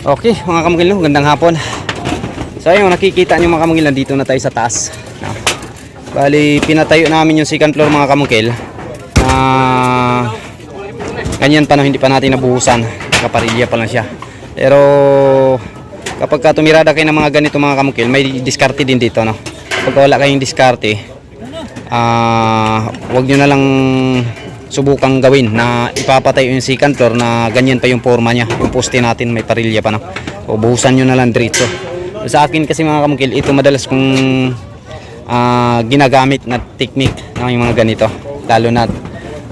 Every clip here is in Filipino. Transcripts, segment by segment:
Okay, mga kamugil, no? gandang hapon. So ayun, nakikita nyo mga kamugil, nandito na tayo sa taas. No? Bali, pinatayo namin yung second floor mga kamugil. Na ganyan pa no, hindi pa natin nabuhusan. Kaparilya pa lang siya. Pero kapag ka tumirada kayo ng mga ganito mga kamukil, may diskarte din dito. No? Kapag wala kayong diskarte, ah wag nyo na lang subukang gawin na ipapatay yung second floor na ganyan pa yung forma niya. Yung poste natin may parilya pa no. O buhusan nyo na lang diretso. Sa akin kasi mga kamukil, ito madalas kong ah, ginagamit na technique ng mga ganito. Lalo na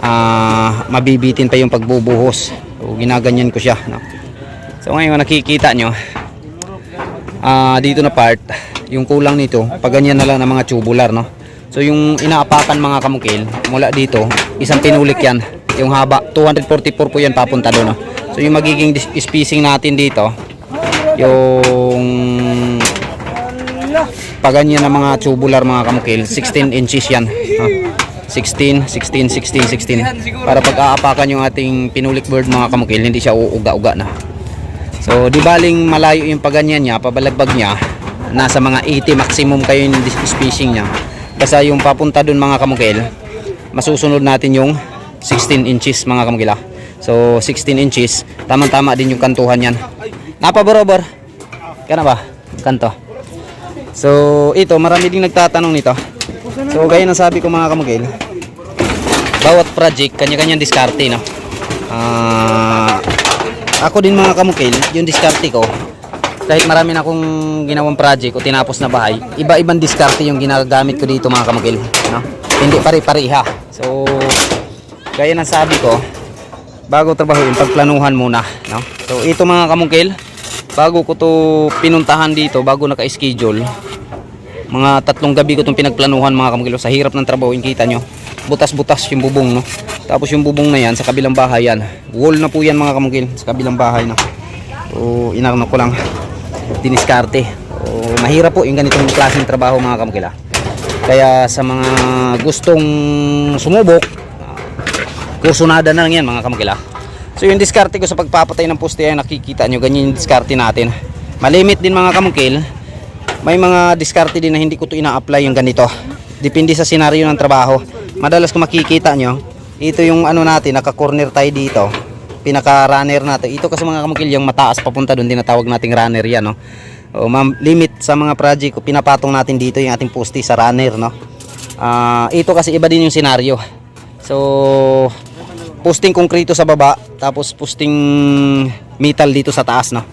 ah, mabibitin pa yung pagbubuhos. So, ginaganyan ko siya. No? So ngayon nakikita nyo, ah, dito na part, yung kulang nito, pag ganyan na lang ng mga tubular. No? So yung inaapakan mga kamukil, mula dito, isang pinulik yan. Yung haba, 244 po yan papunta doon. So yung magiging spacing natin dito, yung paganyan ng mga tubular mga kamukil 16 inches yan ha? 16, 16, 16, 16 para pag aapakan yung ating pinulik bird mga kamukil hindi siya uuga-uga na so di baling malayo yung paganyan niya pabalagbag niya nasa mga 80 maximum kayo yung spacing niya basta yung papunta dun mga kamukil masusunod natin yung 16 inches mga kamukila so 16 inches tamang tama din yung kantuhan yan. Napaborobor kana ba? Kanto. So ito, marami din nagtatanong nito. So gaya ng sabi ko mga kamugil, bawat project kanya-kanyang diskarte no. Ah, ako din mga kamugil, yung diskarte ko kahit marami na akong ginawang project o tinapos na bahay, iba-ibang diskarte yung ginagamit ko dito mga kamugil, no? Hindi pare-pareha. So gaya ng sabi ko, bago trabahuin, pagplanuhan muna, no? So ito mga kamugil, bago ko to pinuntahan dito, bago naka-schedule, mga tatlong gabi ko itong pinagplanuhan mga kamugilo sa hirap ng trabaho yung kita nyo butas-butas yung bubong no tapos yung bubong na yan sa kabilang bahay yan wall na po yan mga kamugil sa kabilang bahay no so inarno ko lang diniskarte. So, mahirap po yung ganitong klaseng trabaho mga kamugila kaya sa mga gustong sumubok kursunada na lang yan mga kamugila so yung diskarte ko sa pagpapatay ng poste ay nakikita nyo ganyan yung diskarte natin. Malimit din mga kamukil. May mga diskarte din na hindi ko to ina-apply yung ganito. Depende sa senaryo ng trabaho. Madalas kung makikita nyo ito yung ano natin naka-corner tayo dito pinaka runner natin ito kasi mga kamukil yung mataas papunta doon tinatawag nating runner yan no o, ma'am, limit sa mga project pinapatong natin dito yung ating poste sa runner no Ah, ito kasi iba din yung senaryo so posting konkrito sa baba tapos posting metal dito sa taas no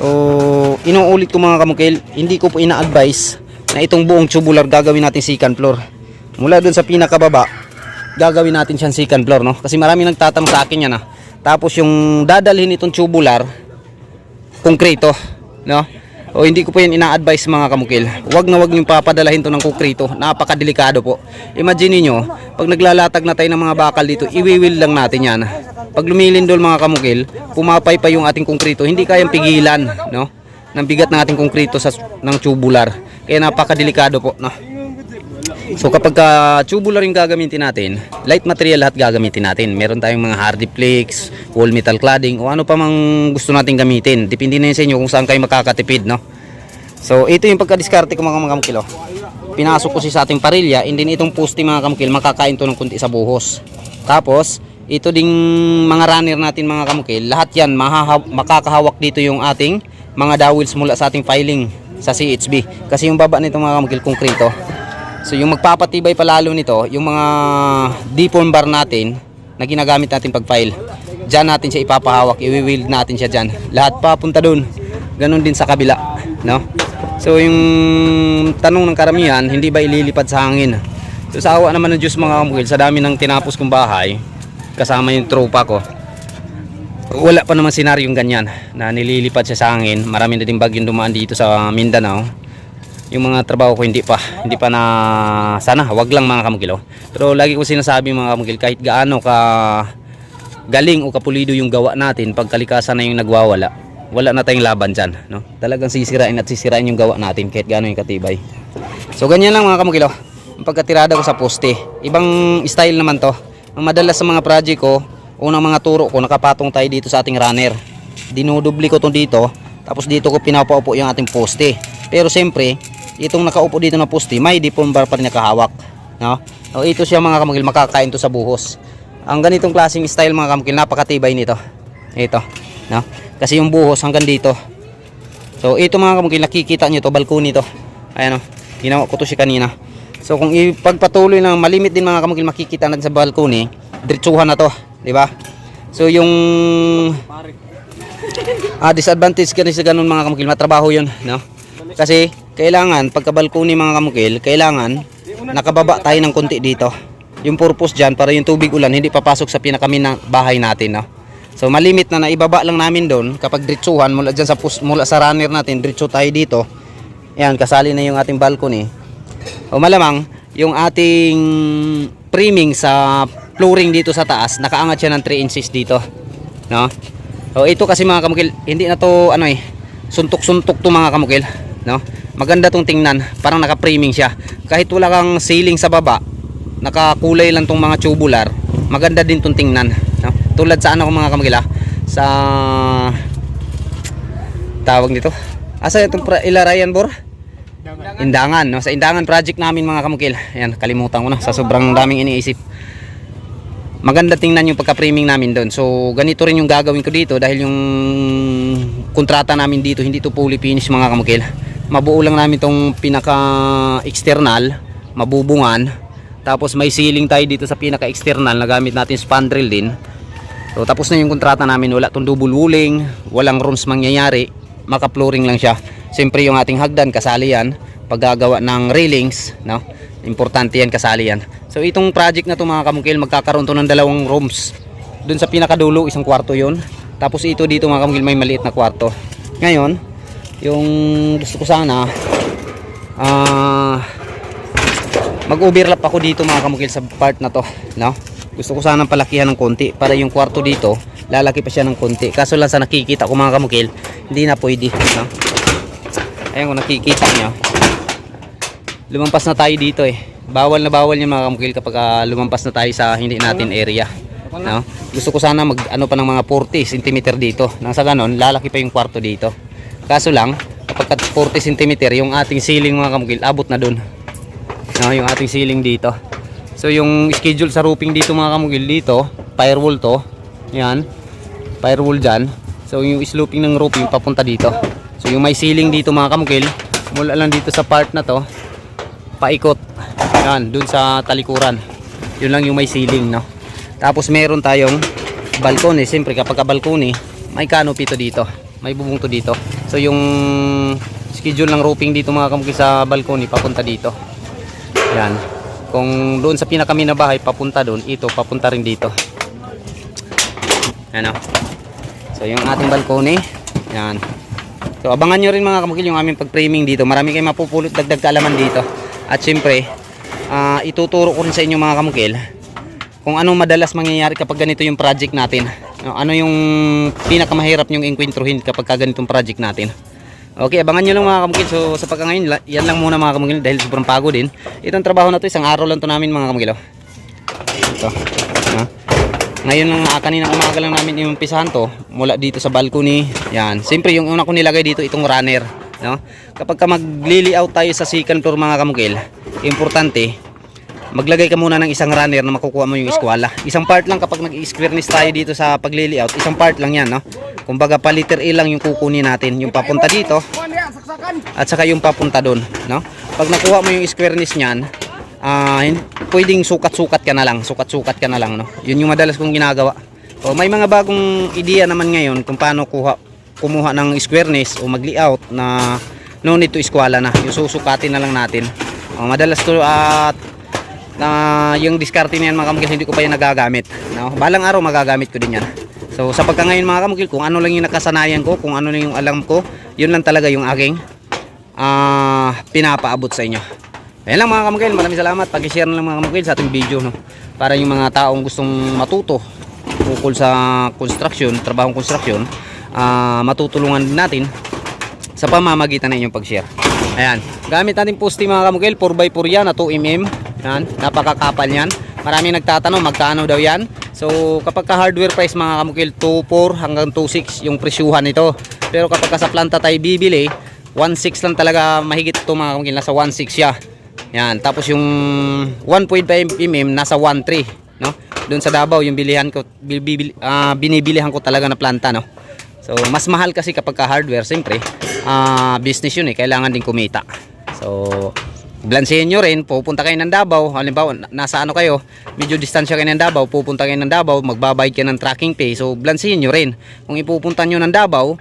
So, inuulit ko mga kamukil, hindi ko po ina-advise na itong buong tubular gagawin natin second floor. Mula dun sa pinakababa, gagawin natin siyang second floor, no? Kasi marami nagtatanong sa akin yan, ah. Tapos yung dadalhin itong tubular, konkrito, no? O hindi ko po yan ina-advise mga kamukil. Huwag na huwag niyong papadalahin to ng konkrito. Napakadelikado po. Imagine niyo, pag naglalatag na tayo ng mga bakal dito, iwiwil lang natin yan. Pag lumilindol mga kamukil, pumapay pa yung ating konkrito. Hindi kayang pigilan, no? Ng bigat ng ating konkrito sa ng tubular. Kaya napakadelikado po, no? So kapag ka tubular yung gagamitin natin, light material lahat gagamitin natin. Meron tayong mga hardy flakes, wall metal cladding, o ano pa mang gusto natin gamitin. Depende na yun sa inyo kung saan kayo makakatipid, no? So ito yung pagkadiskarte ko mga kamukil, oh. Pinasok ko si sa ating parilya, and then itong poste mga kamukil, makakain to ng kunti sa buhos. Tapos, ito ding mga runner natin mga kamukil, lahat yan makakahawak dito yung ating mga dowels mula sa ating filing sa CHB. Kasi yung baba nito mga kamukil, konkrito. So yung magpapatibay palalo nito, yung mga deform bar natin na ginagamit natin pag file. Diyan natin siya ipapahawak, i-wield natin siya diyan. Lahat papunta doon. Ganon din sa kabila, no? So yung tanong ng karamihan, hindi ba ililipad sa hangin? So sa awa naman ng Diyos mga kamukil, sa dami ng tinapos kong bahay, kasama yung tropa ko, wala pa naman senaryong ganyan na nililipad siya sa hangin. Marami na din bagyong dumaan dito sa Mindanao. Yung mga trabaho ko hindi pa, hindi pa na sana, wag lang mga kamukil. oh. Pero lagi ko sinasabi mga kamukil, kahit gaano ka galing o kapulido yung gawa natin, pag kalikasan na yung nagwawala, wala na tayong laban dyan. No? Talagang sisirain at sisirain yung gawa natin kahit gaano yung katibay. So ganyan lang mga kamukil. oh. Ang pagkatirada ko sa poste. Ibang style naman to. Ang madalas sa mga project ko, unang mga turo ko, nakapatong tayo dito sa ating runner. Dinudubli ko to dito Tapos dito ko pinapaupo yung ating poste. Pero siyempre, itong nakaupo dito na poste, may dipon bar pa rin nakahawak. No? O ito siya mga kamukil, makakain to sa buhos. Ang ganitong klaseng style mga kamukil, napakatibay nito. Ito. No? Kasi yung buhos hanggang dito. So ito mga kamukil, nakikita nyo to, balkoni to. Ayan o, ginawa ko to siya kanina. So kung ipagpatuloy ng malimit din mga kamukil makikita natin sa balkoni, diretsuhan na to, di ba? So yung ah, disadvantage kasi sa ganun mga kamukil, matrabaho yun, no? Kasi kailangan pagka balkoni mga kamukil, kailangan nakababa tayo ng konti dito. Yung purpose dyan para yung tubig ulan hindi papasok sa pinakamin na bahay natin, no? So malimit na naibaba lang namin doon kapag diretsuhan mula dyan sa mula sa runner natin, diretso tayo dito. Yan, kasali na yung ating balcony. O malamang, yung ating priming sa flooring dito sa taas, nakaangat siya ng 3 inches dito. No? O ito kasi mga kamukil, hindi na to ano eh, suntok-suntok to mga kamukil, no? Maganda tong tingnan, parang naka-priming siya. Kahit wala kang ceiling sa baba, nakakulay lang tong mga tubular, maganda din tong tingnan, no? Tulad sa ano ko mga kamukil ah, sa tawag nito. Asa itong ilarayan bor? Indangan, no? Sa Indangan project namin mga kamukil. Ayan, kalimutan ko na sa sobrang daming iniisip. Maganda tingnan yung pagka-framing namin doon. So, ganito rin yung gagawin ko dito dahil yung kontrata namin dito hindi to fully finish mga kamukil. Mabuo lang namin tong pinaka-external, mabubungan. Tapos may ceiling tayo dito sa pinaka-external na gamit natin spandrel din. So, tapos na yung kontrata namin. Wala tong double wooling, walang rooms mangyayari. Maka-flooring lang siya. Siyempre yung ating hagdan, kasali yan. Paggagawa ng railings, no? Importante yan, kasali yan. So itong project na to mga kamukil, magkakaroon to ng dalawang rooms. Doon sa pinakadulo, isang kwarto yon. Tapos ito dito mga kamukil, may maliit na kwarto. Ngayon, yung gusto ko sana, ah, mag-overlap ako dito mga kamukil sa part na to, no? Gusto ko sana palakihan ng konti para yung kwarto dito, lalaki pa siya ng konti. Kaso lang sa nakikita ko mga kamukil, hindi na pwede, no? Ayan kung nakikita nyo. Lumampas na tayo dito eh. Bawal na bawal yung mga kamukil kapag ah, lumampas na tayo sa hindi natin area. No? Gusto ko sana mag ano pa ng mga 40 cm dito. Nang sa ganon, lalaki pa yung kwarto dito. Kaso lang, kapag 40 cm yung ating ceiling mga kamukil, abot na dun. No, yung ating ceiling dito. So yung schedule sa roofing dito mga kamukil dito, firewall to. Yan. Firewall dyan. So yung sloping ng roofing papunta dito. So yung may ceiling dito mga kamukil, mula lang dito sa part na to, paikot. Yan, dun sa talikuran. Yun lang yung may ceiling, no? Tapos meron tayong balcony. Siyempre kapag ka balcony, may canopy to dito. May bubong to dito. So yung schedule ng roofing dito mga kamukil sa balcony, papunta dito. Yan. Kung doon sa pinakami na bahay, papunta doon. Ito, papunta rin dito. Yan o. So yung ating balcony. Yan. So abangan nyo rin mga kamukil yung aming pag-framing dito. Marami kayong mapupulot dagdag kaalaman dito. At syempre, ah, ituturo ko rin sa inyo mga kamukil kung anong madalas mangyayari kapag ganito yung project natin. No, Ano yung pinakamahirap yung enkwentruhin kapag ka project natin. Okay, abangan nyo lang mga kamukil. So sa pagka ngayon, la- yan lang muna mga kamukil dahil sobrang pagod din. Itong trabaho na to, isang araw lang to namin mga kamukil. oh. Ito. Ha? Ngayon lang, ah, kaninang umaga lang namin yung pisahan to mula dito sa balcony. Yan. Siyempre yung una ko nilagay dito itong runner, no? Kapag ka magli-layout tayo sa second floor mga kamukil, importante maglagay ka muna ng isang runner na makukuha mo yung eskwala. Isang part lang kapag nag-squareness tayo dito sa pag-layout, isang part lang yan, no? Kumbaga pa liter A lang yung kukunin natin, yung papunta dito at saka yung papunta doon, no? Pag nakuha mo yung squareness niyan, hin- pwedeng sukat-sukat ka na lang, sukat-sukat ka na lang, no? Yun yung madalas kong ginagawa. O may mga bagong ideya naman ngayon kung paano kuha kumuha ng squareness o mag-layout na no need to eskwala na. Yung susukatin na lang natin. O, madalas ko at na yung diskarte niyan mga kamukil hindi ko pa yan nagagamit. No? Balang araw magagamit ko din yan. So sa pagka ngayon mga kamukil, kung ano lang yung nakasanayan ko, kung ano lang yung alam ko, yun lang talaga yung aking ah pinapaabot sa inyo. Ayan lang mga kamukil, maraming salamat. Pag-share na lang mga kamukil sa ating video. No? Para yung mga taong gustong matuto ukol sa construction, trabahong construction, ah matutulungan natin sa pamamagitan ng inyong pag-share. Ayan. Gamit natin poste mga kamukil, 4x4 yan na 2mm. Yan, napakakapal yan. Maraming nagtatanong magkano daw yan. So kapag ka hardware price mga kamukil 2.4 hanggang 2.6 yung presyuhan nito. Pero kapag ka sa planta tayo bibili, 1.6 lang talaga mahigit ito mga kamukil, nasa 1.6 siya. Yan, tapos yung 1.5 mm nasa 1.3, no? Doon sa Davao yung bilihan ko bibili, ah, binibilihan ko talaga na planta, no? So mas mahal kasi kapag ka hardware, siyempre, ah, business yun eh, kailangan din kumita. So Blansihin nyo rin, pupunta kayo ng Davao, halimbawa na- nasa ano kayo, medyo distansya kayo ng Davao, pupunta kayo ng Davao, magbabayad kayo ng tracking pay, so blansihin nyo rin. Kung ipupunta nyo ng Davao,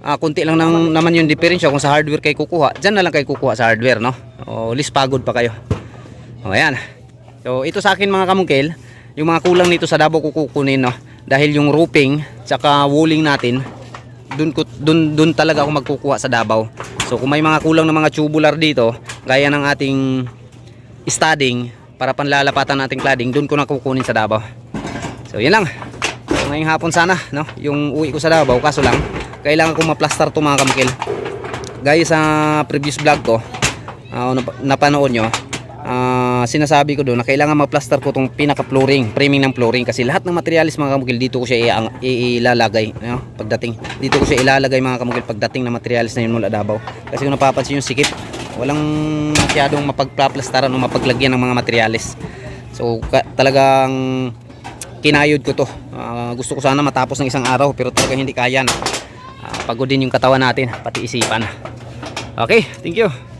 ah, kunti lang nang, naman yung diferensya kung sa hardware kayo kukuha, dyan na lang kayo kukuha sa hardware, no? O, least pagod pa kayo. O, ayan. So, ito sa akin mga kamungkil, yung mga kulang nito sa Davao kukunin, no? Dahil yung roofing, tsaka walling natin, dun, ko, dun, dun talaga ako magkukuha sa Davao. So kung may mga kulang na mga tubular dito, gaya ng ating studding, para panlalapatan nating cladding, dun ko na sa Davao. So yan lang. So, ngayong hapon sana, no? yung uwi ko sa Davao, kaso lang, kailangan ko ma-plaster mga kamukil. Gaya sa previous vlog ko, uh, nap- napanood nyo, ah, sinasabi ko doon na kailangan ma-plaster ko tong pinaka-flooring, framing ng flooring kasi lahat ng materialis mga kamukil dito ko siya ilalagay no? pagdating. Dito ko siya ilalagay mga kamukil pagdating ng materialis na yun mula Davao. Kasi kung napapansin yung sikip, walang masyadong mapagplaplastaran o mapaglagyan ng mga materialis. So ka- talagang kinayod ko to. Ah, gusto ko sana matapos ng isang araw pero talagang hindi kaya na. Ah, pagod din yung katawan natin, pati isipan. Okay, thank you.